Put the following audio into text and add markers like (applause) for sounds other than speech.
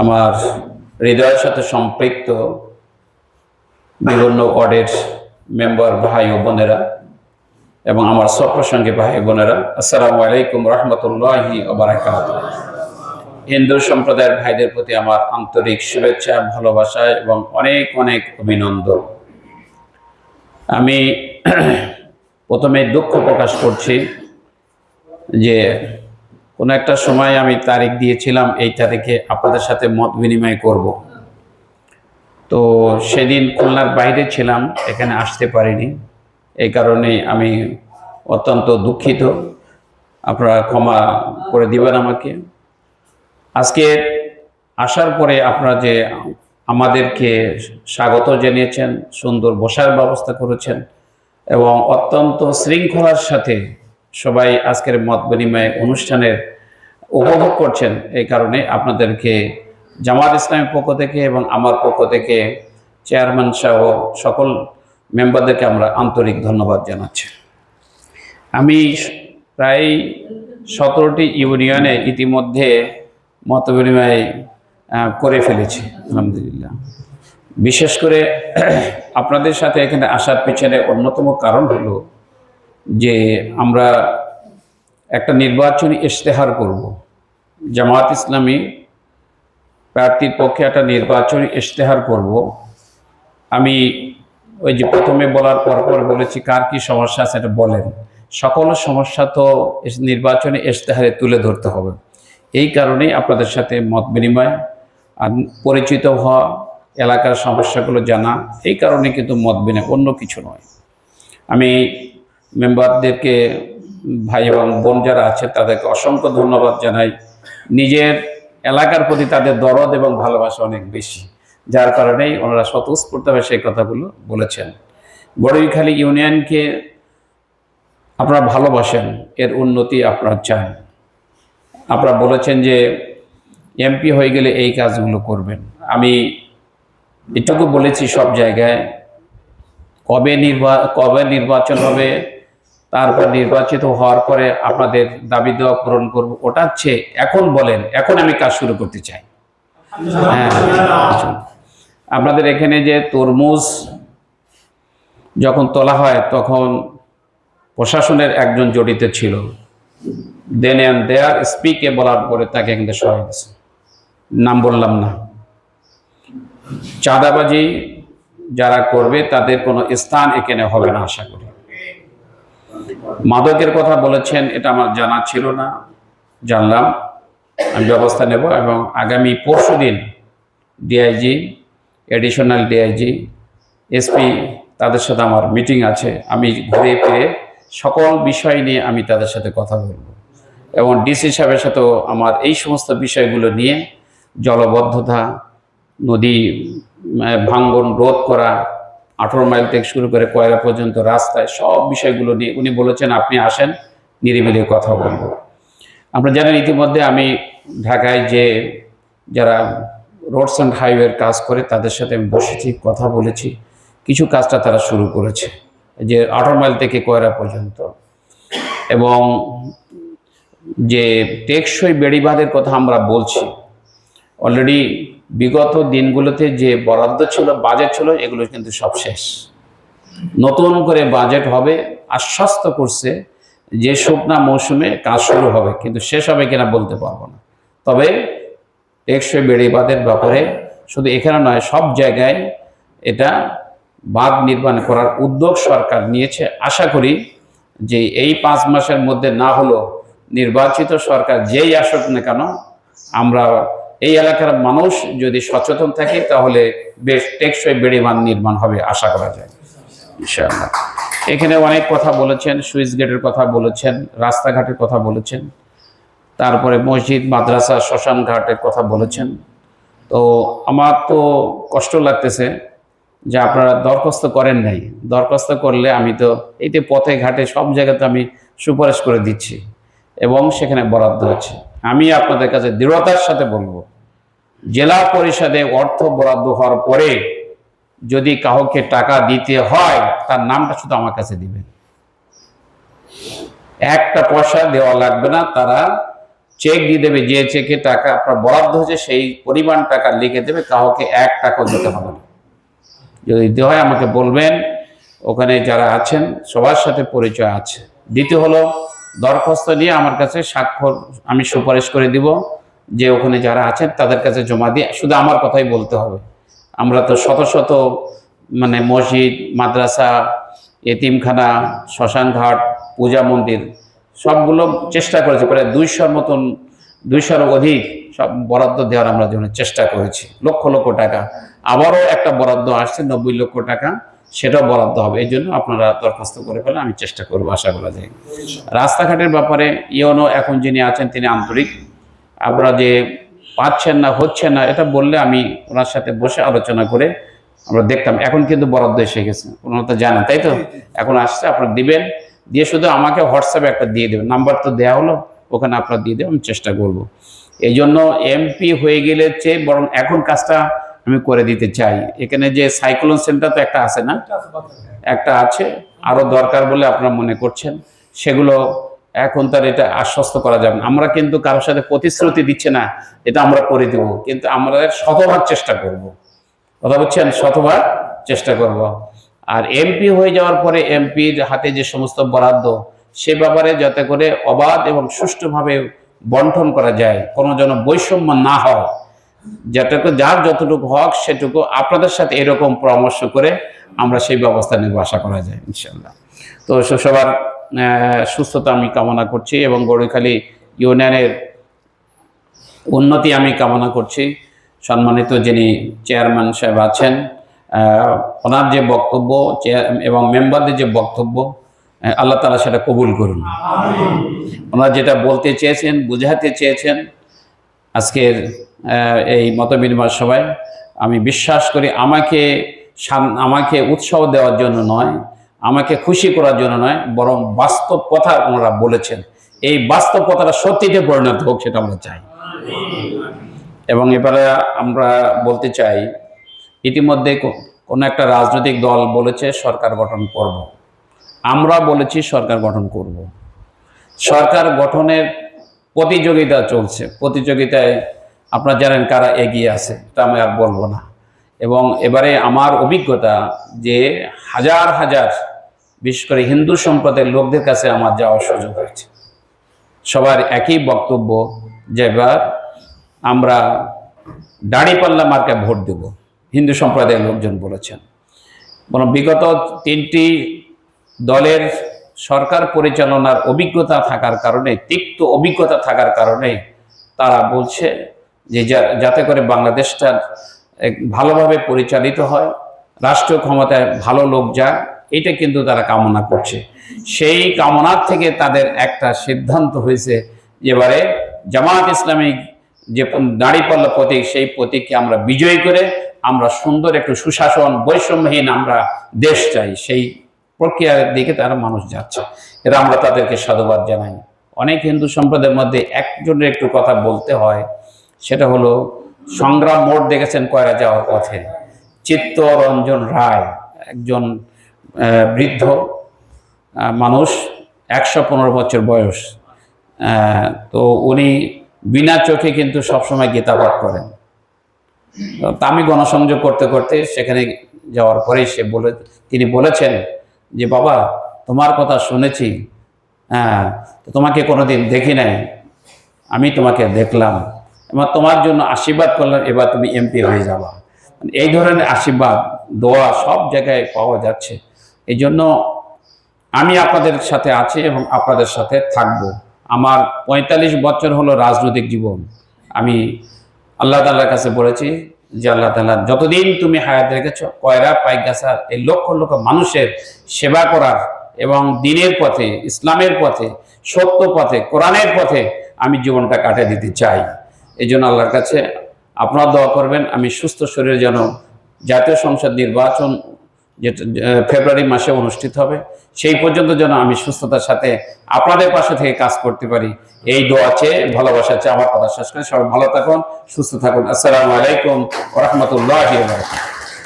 আমার হৃদয়ের সাথে সম্পৃক্ত বিভিন্ন ওয়ার্ডের মেম্বার ভাই ও বোনেরা এবং আমার সপ্রসঙ্গে ভাই বোনেরা, আসসালামু আলাইকুম রহমতুল্লাহি হিন্দু সম্প্রদায়ের ভাইদের প্রতি আমার আন্তরিক শুভেচ্ছা, ভালোবাসা এবং অনেক অনেক অভিনন্দন। আমি (clears throat) প্রথমে দুঃখ প্রকাশ করছি যে কোনো একটা সময় আমি তারিখ দিয়েছিলাম এই তারিখে আপনাদের সাথে মত বিনিময় করব। তো সেদিন খুলনার বাইরে ছিলাম, এখানে আসতে পারিনি। এই কারণে আমি অত্যন্ত দুঃখিত। আপনারা ক্ষমা করে দিবেন আমাকে। আজকে আসার পরে আপনারা যে আমাদেরকে স্বাগত জানিয়েছেন, সুন্দর বসার ব্যবস্থা করেছেন এবং অত্যন্ত শৃঙ্খলার সাথে সবাই আজকের মত বিনিময় অনুষ্ঠানের উপভোগ করছেন। এই কারণে আপনাদেরকে জামাত ইসলামের পক্ষ থেকে এবং আমার পক্ষ থেকে চেয়ারম্যান সহ সকল মেম্বারদেরকে আমরা আন্তরিক ধন্যবাদ জানাচ্ছি। আমি প্রায় সতেরোটি ইউনিয়নে ইতিমধ্যে মত বিনিময় করে ফেলেছি, আলহামদুলিল্লাহ। বিশেষ করে (clears throat) আপনাদের সাথে এখানে আসার পিছনে অন্যতম কারণ হলো যে আমরা একটা নির্বাচনী ইশতেহার করব। জামাত ইসলামী প্রার্থীর পক্ষে একটা নির্বাচনী ইশতেহার করব। আমি ওই যে প্রথমে বলার পর পর বলেছি, কার কি সমস্যা আছে এটা বলেন। সকল সমস্যা তো নির্বাচনী ইশতেহারে তুলে ধরতে হবে। এই কারণেই আপনাদের সাথে মত বিনিময় আর পরিচিত হওয়া, এলাকার সমস্যাগুলো জানা, এই কারণে কিন্তু মত বিনিময় অন্য কিছু নয়। আমি মেম্বারদেরকে ভাই এবং বোন যারা আছে, তাদেরকে অসংখ্য ধন্যবাদ জানাই। নিজের এলাকার প্রতি তাদের দরদ এবং ভালোবাসা অনেক বেশি। যার কারণেই ওনারা স্বতঃস্ফূর্তভাবে সেই কথাগুলো বলেছেন। বড়ইখালী ইউনিয়নকে আপনারা ভালোবাসেন, এর উন্নতি আপনারা চান। আপনারা বলেছেন যে এমপি হয়ে গেলে এই কাজগুলো করবেন। আমি এটুকু বলেছি সব জায়গায়, কবে নির্বা, কবে নির্বাচন হবে তারপর নির্বাচিত হওয়ার পরে আপনাদের দাবি দেওয়া পূরণ করব ওটার চেয়ে এখন বলেন, এখন আমি কাজ শুরু করতে চাই। হ্যাঁ। আপনাদের এখানে যে তরমুজ যখন তোলা হয়, তখন প্রশাসনের একজন জড়িত ছিল। দেন অ্যান্ড দেয়ার স্পিকে বলার পরে তাকে কিন্তু সহায় দিয়েছে। নাম বললাম না। চাঁদাবাজি যারা করবে, তাদের কোনো স্থান এখানে হবে না, আশা করি। মাদকের কথা বলেছেন, এটা আমার জানা ছিল না। জানলাম, আমি ব্যবস্থা নেব এবং আগামী পরশু দিন ডিআইজি অ্যাডিশনাল ডিআইজি এসপি তাদের সাথে আমার মিটিং আছে। আমি ঘুরে ফিরে সকল বিষয় নিয়ে আমি তাদের সাথে কথা বলব। এবং ডিসি সাহেবের সাথেও আমার এই সমস্ত বিষয়গুলো নিয়ে জলবদ্ধতা, নদী ভাঙ্গন রোধ করা আঠারো মাইল থেকে শুরু করে কয়লা পর্যন্ত রাস্তায় সব বিষয়গুলো নিয়ে উনি বলেছেন, আপনি আসেন, নিরিবিলি কথা বলব। আমরা জানেন ইতিমধ্যে আমি ঢাকায় যে যারা রোডস অ্যান্ড হাইওয়ের কাজ করে, তাদের সাথে আমি বসেছি, কথা বলেছি। কিছু কাজটা তারা শুরু করেছে, যে আঠারো মাইল থেকে কয়রা পর্যন্ত। এবং যে টেকসই বেড়িবাঁধের কথা আমরা বলছি, অলরেডি বিগত দিনগুলোতে যে বরাদ্দ ছিল বাজেট ছিল, এগুলো কিন্তু সব শেষ। নতুন করে বাজেট হবে, আশ্বস্ত করছে যে শুকনা মৌসুমে কাজ শুরু হবে, কিন্তু শেষ হবে কিনা বলতে পারব না। তবে টেকসই বেড়িবাঁধের ব্যাপারে শুধু এখানে নয়, সব জায়গায় এটা বাঁধ নির্মাণ করার উদ্যোগ সরকার নিয়েছে। আশা করি যে এই পাঁচ মাসের মধ্যে না হলেও নির্বাচিত সরকার যেই আসুক না কেন, আমরা এই এলাকার মানুষ যদি সচেতন থাকে, তাহলে বেশ টেকসই বেড়ি বাঁধ নির্মাণ হবে আশা করা যায়। ইনশাআল্লাহ। এখানে অনেক কথা বলেছেন, সুইচ গেটের কথা বলেছেন, রাস্তাঘাটের কথা বলেছেন, তারপরে মসজিদ, মাদ্রাসা, শ্মশান ঘাটের কথা বলেছেন। তো আমার তো কষ্ট লাগতেছে যে আপনারা দরখাস্ত করেন নাই। দরখাস্ত করলে আমি তো এই যে পথে, ঘাটে সব জায়গাতে আমি সুপারিশ করে দিচ্ছি এবং সেখানে বরাদ্দ আছে। আমি আপনাদের কাছে দৃঢ়তার সাথে বলব জেলা পরিষদে অর্থ বরাদ্দ হওয়ার পরে যদি কাউকে টাকা দিতে হয়, তার নামটা শুধু আমার কাছে দিবেন। একটা পয়সা দেওয়া লাগবে না, তারা চেক দিয়ে দেবে, যে চেকে টাকা আপনার বরাদ্দ হয়েছে, সেই পরিমাণ টাকা লিখে দেবে, কাউকে এক টাকাও দিতে হবে না। যদি দিতে হয়, আমাকে বলবেন, ওখানে যারা আছেন, সবার সাথে পরিচয় আছে। দ্বিতীয় হলো, দরখাস্ত নিয়ে আমার কাছে স্বাক্ষর আমি সুপারিশ করে দিব। যে ওখানে যারা আছেন, তাদের কাছে জমা দিয়ে শুধু আমার কথাই বলতে হবে। আমরা তো শত শত মানে মসজিদ, মাদ্রাসা, এতিমখানা, শ্মশানঘাট, পূজা মন্দির, সবগুলো চেষ্টা করেছি। প্রায় দুইশোর মতন, দুইশোর অধিক সব বরাদ্দ দেওয়ার আমরা জন্য চেষ্টা করেছি। লক্ষ লক্ষ টাকা। আবারও একটা বরাদ্দ আসছে, নব্বই লক্ষ টাকা। সেটাও বরাদ্দ হবে। এই জন্য আপনারা দরখাস্ত করে ফেলে আমি চেষ্টা করব, আশা করা যায়। রাস্তাঘাটের ব্যাপারে ইয়নো এখন যিনি আছেন, তিনি আন্তরিক। আপনারা যে পাচ্ছেন না হচ্ছে না এটা বললে আমি ওনার সাথে বসে আলোচনা করে আমরা দেখতাম। এখন কিন্তু বরাদ্দ এসে গেছে ওনারা তো জানেন তাই তো? এখন আসছে আপনারা দিবেন দিয়ে শুধু আমাকে হোয়াটসঅ্যাপে একটা দিয়ে দেবেন নাম্বার তো দেওয়া হলো ওখানে আপনারা দিয়ে দেবেন আমি চেষ্টা করব। এই জন্য এমপি হয়ে গেলে চেয়ে বরং এখন কাজটা আমি করে দিতে চাই। এখানে যে সাইক্লোন সেন্টার তো একটা আছে না? একটা আছে আরও দরকার বলে আপনারা মনে করছেন সেগুলো এখন তার এটা আশ্বস্ত করা যাবে আমরা কিন্তু কারোর সাথে প্রতিশ্রুতি দিচ্ছে না, এটা আমরা করে দেব। কিন্তু আমরা শতভাগ চেষ্টা করব। কথা বলছেন শতভাগ চেষ্টা করব। আর এমপি হয়ে যাওয়ার পরে এমপির হাতে যে সমস্ত বরাদ্দ, সে ব্যাপারে যাতে করে অবাধ এবং সুষ্ঠুভাবে বন্টন করা যায়, কোনো যেন বৈষম্য না হয় যেটুকু যার যতটুকু হক সেটুকু আপনাদের সাথে এরকম পরামর্শ করে আমরা সেই ব্যবস্থা নেব, আশা করা যায় ইনশাল্লাহ তো সবার সুস্থতা আমি কামনা করছি এবং গড়িখালী ইউনিয়নের উন্নতি আমি কামনা করছি। সম্মানিত যিনি চেয়ারম্যান সাহেব আছেন ওনার যে বক্তব্য এবং মেম্বারদের যে বক্তব্য আল্লাহ তালা সেটা কবুল করুন। ওনারা যেটা বলতে চেয়েছেন বুঝাতে চেয়েছেন আজকের এই মত বিনিময় সভায় আমি বিশ্বাস করি আমাকে আমাকে উৎসাহ দেওয়ার জন্য নয় খুশি করার জন্য নয়, বরং বাস্তব কথা ওনারা বলেছেন এই বাস্তব কথাটা সত্যিতে পরিণত হোক, সেটা আমরা চাই এবং এবারে আমরা বলতে চাই, ইতিমধ্যে কোনো একটা রাজনৈতিক দল বলেছে, সরকার গঠন করব। আমরা বলেছি, সরকার গঠন করব। সরকার গঠনের প্রতিযোগিতা চলছে প্রতিযোগিতায় আপনারা জানেন কারা এগিয়ে আছে, তা আমি আর বলব না এবং এবারে আমার অভিজ্ঞতা যে হাজার হাজার বিশেষ করে হিন্দু সম্প্রদায়ের লোকদের কাছে আমার যাওয়ার সুযোগ হয়েছে। সবার একই বক্তব্য যে এবার আমরা দাঁড়িপাল্লা মার্কে ভোট দেব, হিন্দু সম্প্রদায়ের লোকজন বলেছেন। বরং বিগত তিনটি দলের সরকার পরিচালনার অভিজ্ঞতা থাকার কারণে, তিক্ত অভিজ্ঞতা থাকার কারণে তারা বলছে যে যাতে করে বাংলাদেশটা ভালোভাবে পরিচালিত হয় রাষ্ট্র ক্ষমতায় ভালো লোক যাক এটা কিন্তু তারা কামনা করছে। সেই কামনার থেকে তাদের একটা সিদ্ধান্ত হয়েছে এবারে জামাত ইসলামিক যে দাঁড়িপাল্লা প্রতীক, সেই প্রতীককে আমরা বিজয়ী করে আমরা সুন্দর একটু সুশাসন, বৈষম্যহীন আমরা দেশ চাই। সেই প্রক্রিয়ার দিকে তারা মানুষ যাচ্ছে। এটা আমরা তাদেরকে সাধুবাদ জানাই। অনেক হিন্দু সম্প্রদায়ের মধ্যে একজনের একটু কথা বলতে হয়, সেটা হলো, সংগ্রাম মোড় দেখেছেন কয়রা যাওয়ার পথে? চিত্তরঞ্জন রায়, একজন বৃদ্ধ মানুষ, একশো পনেরো বছর বয়স। তো উনি বিনা চোখে কিন্তু সবসময় গীতা পাঠ করেন। তো আমি গণসংযোগ করতে করতে সেখানে যাওয়ার পরেই সে বলে, তিনি বলেছেন যে, বাবা, তোমার কথা শুনেছি। হ্যাঁ তোমাকে কোনোদিন দেখি নাই। আমি তোমাকে দেখলাম। এবার তোমার জন্য আশীর্বাদ করলাম, এবার তুমি এমপি হয়ে যাবা। মানে এই ধরনের আশীর্বাদ, দোয়া সব জায়গায় পাওয়া যাচ্ছে। এই জন্য আমি আপনাদের সাথে আছি এবং আপনাদের সাথে থাকব। আমার পঁয়তাল্লিশ বছর হলো রাজনৈতিক জীবন। আমি আল্লাহ তাল্লার কাছে বলেছি যে আল্লাহ তাল্লাহ যতদিন তুমি হায়াত রেখেছ, কয়রা, পাইগাছা, এই লক্ষ লক্ষ মানুষের সেবা করার এবং দিনের পথে, ইসলামের পথে, সত্য পথে, কোরআনের পথে আমি জীবনটা কাটিয়ে দিতে চাই। এই জন্য আল্লাহর কাছে আপনারা দোয়া করবেন। আমি সুস্থ শরীরে যেন জাতীয় সংসদ নির্বাচন যেটা ফেব্রুয়ারি মাসে অনুষ্ঠিত হবে। সেই পর্যন্ত যেন আমি সুস্থতার সাথে আপনাদের পাশে থেকে কাজ করতে পারি। এই দোয়া চেয়ে, ভালোবাসা চেয়ে আমার কথা শেষ করে। সবাই ভালো থাকুন, সুস্থ থাকুন। আসসালামু আলাইকুম রহমতুল্লাহ